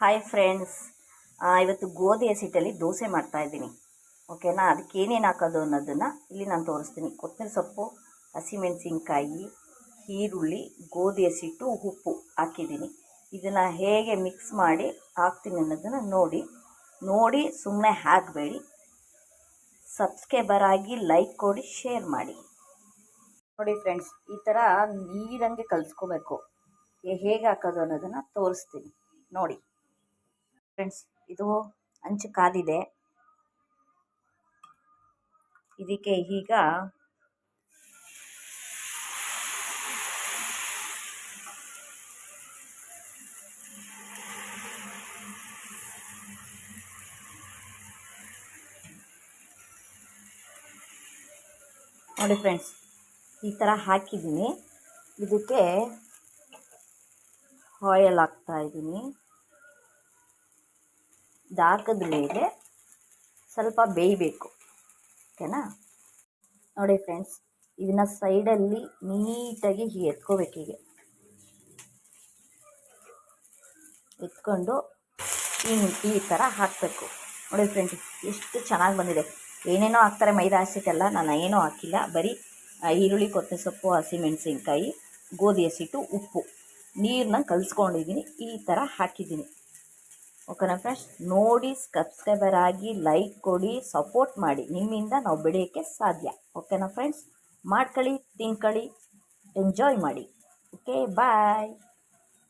Hi friends ಇವತ್ತು ಗೋಧಿ ಹಸಿಟ್ಟಲ್ಲಿ ದೋಸೆ ಮಾಡ್ತಾ ಇದ್ದೀನಿ. ಓಕೆನಾ ಅದಕ್ಕೆ ಏನೇನು ಹಾಕೋದು ಅನ್ನೋದನ್ನು ಇಲ್ಲಿ ನಾನು ತೋರಿಸ್ತೀನಿ. ಕೊತ್ತಂಬರಿ ಸೊಪ್ಪು, ಹಸಿಮೆಣಸಿನ್ಕಾಯಿ, ಈರುಳ್ಳಿ ಗೋಧಿ ಹಸಿಟ್ಟು ಉಪ್ಪು ಹಾಕಿದ್ದೀನಿ. ಇದನ್ನು ಹೇಗೆ ಮಿಕ್ಸ್ ಮಾಡಿ ಹಾಕ್ತೀನಿ ಅನ್ನೋದನ್ನು ನೋಡಿ. ನೋಡಿ ಸುಮ್ಮನೆ ಹಾಕಬೇಡಿ. ಸಬ್ಸ್ಕ್ರೈಬರ್ ಆಗಿ ಲೈಕ್ ಕೊಡಿ ಶೇರ್ ಮಾಡಿ. ನೋಡಿ ಫ್ರೆಂಡ್ಸ್ ಈ ಥರ ನೀರಂಗೆ ಕಲಿಸ್ಕೋಬೇಕು. ಹೇಗೆ ಹಾಕೋದು ಅನ್ನೋದನ್ನು ತೋರಿಸ್ತೀನಿ. ನೋಡಿ. ಫ್ರೆಂಡ್ಸ್, ಇದು ಅಂಚು ಕಾದಿದೆ ಇದಕ್ಕೆ ಈಗ ನೋಡಿ ಫ್ರೆಂಡ್ಸ್, ಈ ಥರ ಹಾಕಿದ್ದೀನಿ. ಇದಕ್ಕೆ ಆಯಲ್ ಹಾಕ್ತಾ ಇದ್ದೀನಿ ಇದಾಕದ ಮೇಲೆ ಸ್ವಲ್ಪ ಬೇಯಬೇಕು. ಓಕೆನಾ? ನೋಡಿ ಫ್ರೆಂಡ್ಸ್, ಇದನ್ನು ಸೈಡಲ್ಲಿ ನೀಟಾಗಿ ಹೀಗೆ ಎತ್ಕೋಬೇಕು ಹೀಗೆ. ಎತ್ಕೊಂಡು ಈ ಈ ಥರ ಹಾಕಬೇಕು. ನೋಡಿ ಫ್ರೆಂಡ್ಸ್, ಎಷ್ಟು ಚೆನ್ನಾಗಿ ಬಂದಿದೆ. ಏನೇನೋ ಹಾಕ್ತಾರೆ ಮೈದಾ ಹಸಿಟ್ಟೆಲ್ಲ, ನಾನು ಏನೂ ಹಾಕಿಲ್ಲ. ಬರೀ ಈರುಳ್ಳಿ, ಕೊತ್ತಂಬರಿ ಸೊಪ್ಪು ಹಸಿಮೆಣಸಿನ್ಕಾಯಿ ಗೋಧಿ ಹಸಿಟ್ಟು, ಉಪ್ಪು. ನೀರನ್ನ ಕಲಿಸ್ಕೊಂಡಿದ್ದೀನಿ, ಈ ಥರ ಹಾಕಿದ್ದೀನಿ. ಓಕೆನಾ ಫ್ರೆಂಡ್ಸ್ ನೋಡಿ ಸಬ್ಸ್ಕ್ರೈಬರ್ ಆಗಿ ಲೈಕ್ ಕೊಡಿ ಸಪೋರ್ಟ್ ಮಾಡಿ. ನಿಮ್ಮಿಂದ ನಾವು ಬೆಳೆಯೋಕ್ಕೆ ಸಾಧ್ಯ. ಓಕೆನಾ ಫ್ರೆಂಡ್ಸ್ ಮಾಡ್ಕೊಳ್ಳಿ, ತಿನ್ಕೊಳ್ಳಿ ಎಂಜಾಯ್ ಮಾಡಿ. Okay bye